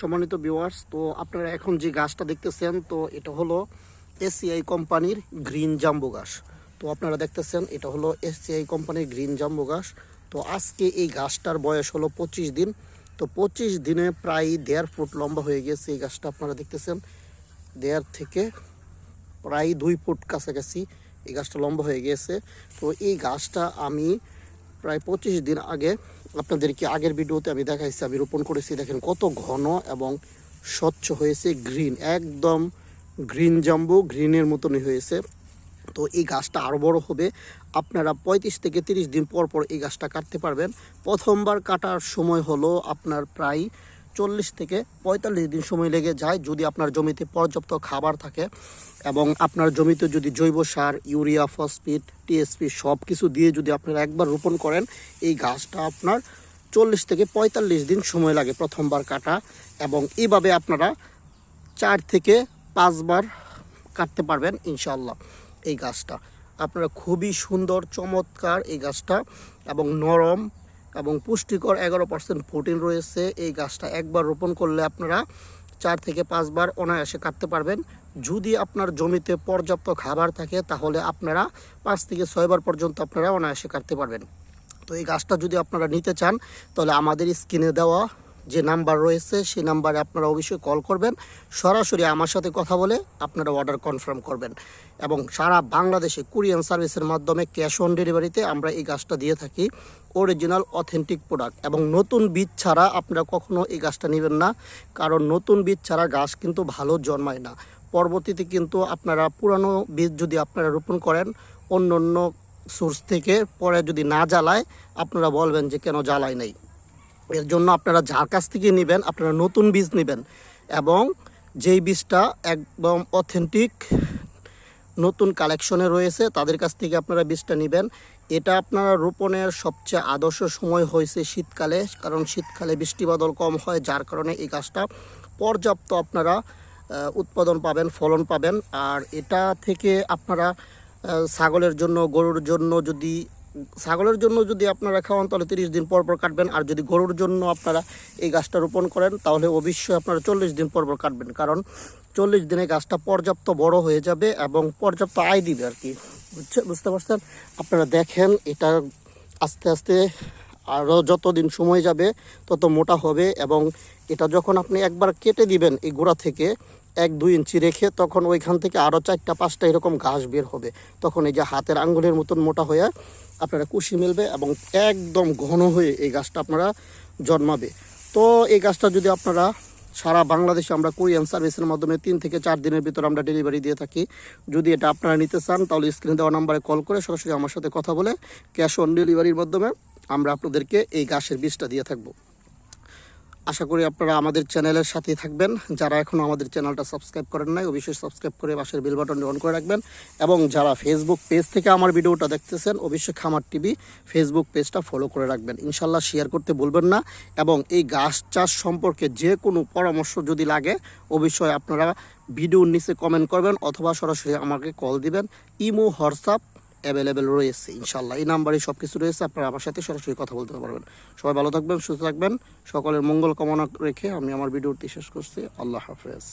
সম্মানিত ভিউয়ার্স তো আপনারা এখন যে গাছটা দেখতেছেন, তো এটা হলো এসিআই কোম্পানির গ্রিন জাম্বু গাছ। তো আপনারা দেখতেছেন, এটা হলো এসিআই কোম্পানির গ্রিন জাম্বো গাছ। তো আজকে এই গাছটার বয়স হলো পঁচিশ দিন। তো পঁচিশ দিনে প্রায় দেড় ফুট লম্বা হয়ে গেছে এই গাছটা, আপনারা দেখতেছেন। দেড় থেকে প্রায় দুই ফুট কাছাকাছি এই গাছটা লম্বা হয়ে গিয়েছে তো এই গাছটা আমি প্রায় পঁচিশ দিন আগে আপনাদেরকে আগের ভিডিওতে আমি দেখাইছি, আমি রোপণ করেছি, দেখেন কত ঘন এবং স্বচ্ছ হয়েছে গ্রিন, একদম গ্রিন জাম্বু, গ্রিনের মতনই হয়েছে। তো এই গাছটা আরও বড় হবে। আপনারা পঁয়ত্রিশ থেকে তিরিশ দিন পর পর এই গাছটা কাটতে পারবেন। প্রথমবার কাটার সময় হলো আপনার প্রায় চল্লিশ থেকে পঁয়তাল্লিশ দিন সময় লেগে যায় যদি আপনার জমিতে পর্যাপ্ত খাবার থাকে এবং আপনার জমিতে যদি জৈব সার, ইউরিয়া, ফসফেট, টিএসপি সব কিছু দিয়ে যদি আপনারা একবার রোপণ করেন, এই গাছটা আপনার চল্লিশ থেকে পঁয়তাল্লিশ দিন সময় লাগে প্রথমবার কাটা এবং এইভাবে আপনারা চার থেকে পাঁচবার কাটতে পারবেন ইনশাল্লাহ এই গাছটা। আপনারা খুবই সুন্দর, চমৎকার এই গাছটা এবং নরম এবং পুষ্টিকর এগারো পার্সেন্ট প্রোটিন রয়েছে। এই গাছটা একবার রোপণ করলে আপনারা চার থেকে পাঁচবার অনায়াসে কাটতে পারবেন। যদি আপনার জমিতে পর্যাপ্ত খাবার থাকে, তাহলে আপনারা পাঁচ থেকে ছয়বার পর্যন্ত আপনারা অনায়াসে কাটতে পারবেন। তো এই গাছটা যদি আপনারা নিতে চান, তাহলে আমাদের স্ক্রিনে দেওয়া যে নাম্বার রয়েছে, সেই নাম্বারে আপনারা অবশ্যই কল করবেন। সরাসরি আমার সাথে কথা বলে আপনারা অর্ডার কনফার্ম করবেন। এবং সারা বাংলাদেশে কুরিয়ান সার্ভিসের মাধ্যমে ক্যাশ অন ডেলিভারিতে আমরা এই গাছটা দিয়ে থাকি। Original, authentic product. এবং নতুন বীজ ছাড়া আপনারা কখনো এই গাছটা নেবেন না। কারণ নতুন বীজ ছাড়া গাছ কিন্তু ভালো জন্মায় না। পরবর্তীতে কিন্তু আপনারা পুরানো বীজ যদি আপনারা রোপণ করেন অন্য অন্য সোর্স থেকে পরে যদি না জ্বালায়, আপনারা বলবেন যে কেন জ্বালায় নাই। এর জন্য আপনারা যার কাছ থেকে নেবেন, আপনারা নতুন বীজ নেবেন এবং যেই বীজটা একদম অথেন্টিক নতুন কালেকশনে রয়েছে, তাদের কাছ থেকে আপনারা বীজটা নেবেন। এটা আপনারা রোপণের সবচেয়ে আদর্শ সময় হয়েছে শীতকালে, কারণ শীতকালে বৃষ্টি বাদল কম হয়, যার কারণে এই গাছটা পর্যাপ্ত আপনারা উৎপাদন পাবেন, ফলন পাবেন। আর এটা থেকে আপনারা ছাগলের জন্য, গরুর জন্য যদি ছাগলের জন্য যদি আপনারা খাওয়ান, তাহলে তিরিশ দিন পর পর কাটবেন। আর যদি গরুর জন্য আপনারা এই গাছটা রোপণ করেন, তাহলে অবশ্যই আপনারা চল্লিশ দিন পর পর কাটবেন। কারণ চল্লিশ দিনে গাছটা পর্যাপ্ত বড় হয়ে যাবে এবং পর্যাপ্ত আয় দিবে আর কি। বুঝছে, বুঝতে পারছেন? আপনারা দেখেন, এটা আস্তে আস্তে আরও যত দিন সময় যাবে, তত মোটা হবে এবং এটা যখন আপনি একবার কেটে দিবেন এই গোড়া থেকে এক, দুই ইঞ্চি রেখে তখন ওইখান থেকে আরও চারটা, পাঁচটা এরকম ঘাস বের হবে। তখন এই যে হাতের আঙ্গুলের মতন মোটা হয়ে আপনারা কুশি মিলবে এবং একদম ঘন হয়ে এই গাছটা আপনারা জন্মাবে। তো এই গাছটা যদি আপনারা সারা বাংলাদেশে আমরা কোরিয়ান সার্ভিসের মাধ্যমে তিন থেকে চার দিনের ভিতর আমরা ডেলিভারি দিয়ে থাকি, যদি এটা আপনারা নিতে চান তাহলে স্ক্রিনে দেওয়া নাম্বারে কল করে সরাসরি আমার সাথে কথা বলে ক্যাশ অন ডেলিভারির মাধ্যমে আমরা আপনাদেরকে এই গাছের বীজটা দিয়ে থাকব। আশা করি আপনারা আমাদের চ্যানেলের সাথেই থাকবেন। যারা এখনও আমাদের চ্যানেলটা সাবস্ক্রাইব করেন নাই, অবশ্যই সাবস্ক্রাইব করে পাশের বেল বাটনটি অন করে রাখবেন। এবং যারা ফেসবুক পেজ থেকে আমার ভিডিওটা দেখতেছেন, অবশ্যই খামার টিভি ফেসবুক পেজটা ফলো করে রাখবেন। ইনশাল্লাহ শেয়ার করতে বলবেন না। এবং এই গাছ চাষ সম্পর্কে যে কোনো পরামর্শ যদি লাগে, অবশ্যই আপনারা ভিডিওর নিচে কমেন্ট করবেন, অথবা সরাসরি আমাকে কল দিবেন। ইমো, হোয়াটসঅ্যাপ অ্যাভেলেবেল রয়েছে ইনশাল্লাহ এই নাম্বারে সব কিছু রয়েছে, আপনারা আমার সাথে সরাসরি কথা বলতে পারবেন। সবাই ভালো থাকবেন, সুস্থ থাকবেন। সকলের মঙ্গল কামনা রেখে আমি আমার ভিডিওটি শেষ করছি। আল্লাহ হাফেজ।